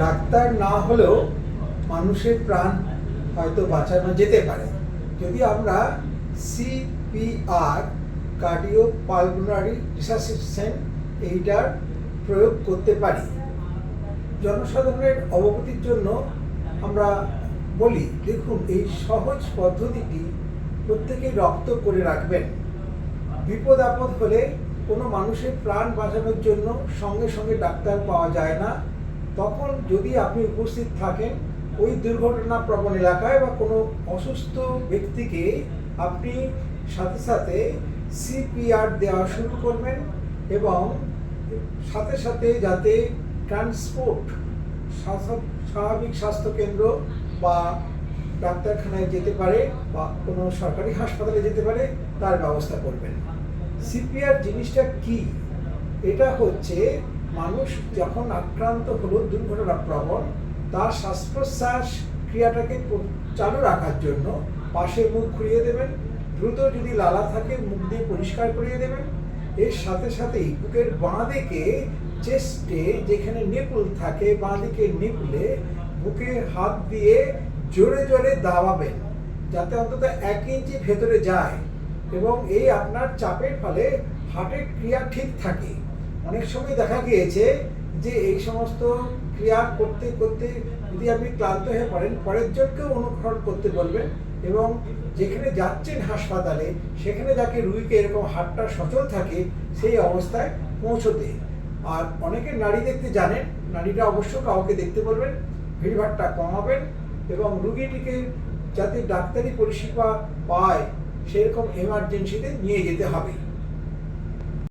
Doctor না হলেও মানুষের প্রাণ হয়তো বাঁচানো যেতে পারে। যদি আমরা সিপিআর কার্ডিও পালমোনারি রিসাসিটেশন এইটার প্রয়োগ করতে পারি, জনসাধারণের অবগতির জন্য আমরা বলি, দেখুন, এই সহজ পদ্ধতিটি প্রত্যেকে রক্ত করে রাখবেন। বিপদ আপদ হলে কোনো মানুষের প্রাণ বাঁচানোর জন্য সঙ্গে সঙ্গে ডাক্তার পাওয়া যায় না। তখন যদি আপনি উপস্থিত থাকেন, ওই দুর্ঘটনা প্রবণ এলাকায় বা কোনো অসুস্থ ব্যক্তিকে আপনি সাথে সাথে সিপিআর দেওয়া শুরু করবেন এবং সাথে সাথে যাতে ট্রান্সপোর্ট স্বাভাবিক স্বাস্থ্যকেন্দ্র বা ডাক্তারখানায় যেতে পারে বা কোনো সরকারি হাসপাতালে যেতে পারে, তার ব্যবস্থা করবেন। সিপিআর জিনিসটা কি? এটা হচ্ছে মানুষ যখন আক্রান্ত হলো, দুর্ঘটনা প্রবণ তার শ্বাস প্রশ্বাস ক্রিয়াটাকে চালু রাখার জন্য পাশে মুখ ঘুরিয়ে দেবেন, দ্রুত যদি লালা থাকে, মুখ দিয়ে পরিষ্কার করিয়ে দেবেন। এর সাথে সাথেই বুকের বাঁ দিকে চেস্টে যেখানে নিপুল থাকে, বাঁ দিকে নিপুলে বুকে হাত দিয়ে জোরে জোরে দাবাবেন, যাতে অন্তত এক ইঞ্চি ভেতরে যায় এবং এই আপনার চাপের ফলে হার্টের ক্রিয়া ঠিক থাকে। অনেক সময় দেখা গিয়েছে যে এই সমস্ত ক্রিয়া করতে করতে যদি আপনি ক্লান্ত হয়ে পড়েন, পরের জনকেও অনুসরণ করতে বলবেন এবং যেখানে যাচ্ছেন হাসপাতালে, সেখানে যাকে রুগীকে এরকম হাতটা সচল থাকে, সেই অবস্থায় পৌঁছতে। আর অনেকে নারী দেখতে জানেন নারীটা অবশ্য কাউকে দেখতে বলবেন, ভিড়ভাড়টা কমাবেন এবং রুগীটিকে যাতে ডাক্তারি পরিষেবা পায়, সেরকম এমার্জেন্সিতে নিয়ে যেতে হবে।